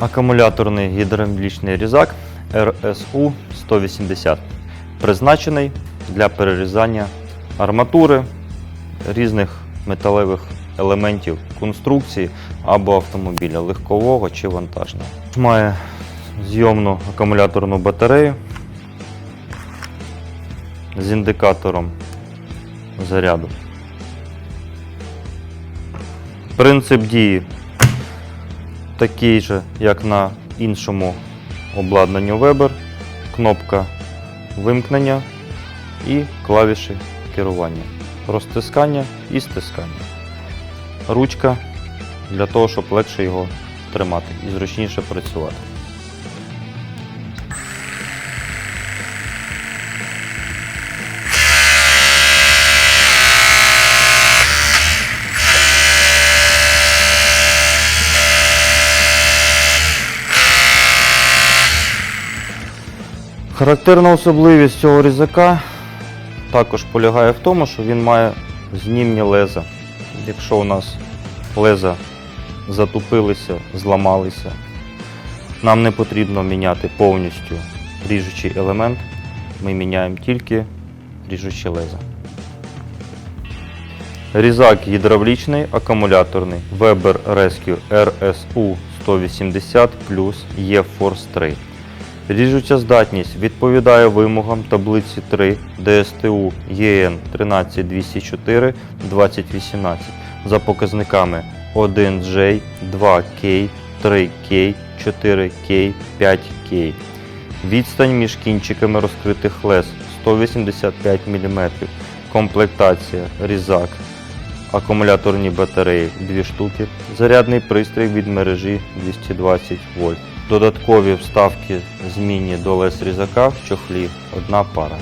Акумуляторний гідравлічний різак RSU 180, призначений для перерізання арматури різних металевих елементів конструкції або автомобіля легкового чи вантажного. Має зйомну акумуляторну батарею з індикатором заряду. Принцип дії такий же, як на іншому обладнанні Weber. Кнопка вимкнення і клавіші керування. Розтискання і стискання. Ручка для того, щоб легше його тримати і зручніше працювати. Характерна особливість цього різака також полягає в тому, що він має знімні леза. Якщо у нас леза затупилися, зламалися, нам не потрібно міняти повністю ріжучий елемент, ми міняємо тільки ріжучі леза. Різак гідравлічний, акумуляторний Weber Rescue RSU 180 плюс E-Force 3. Ріжуча здатність відповідає вимогам таблиці 3 ДСТУ ЄН 13204 2018 за показниками 1J, 2K, 3K, 4K, 5K. Відстань між кінчиками розкритих лез 185 мм. Комплектація різак. Акумуляторні батареї 2 штуки. Зарядний пристрій від мережі 220 вольт. Додаткові вставки змінні до лез різака в чохлі одна пара.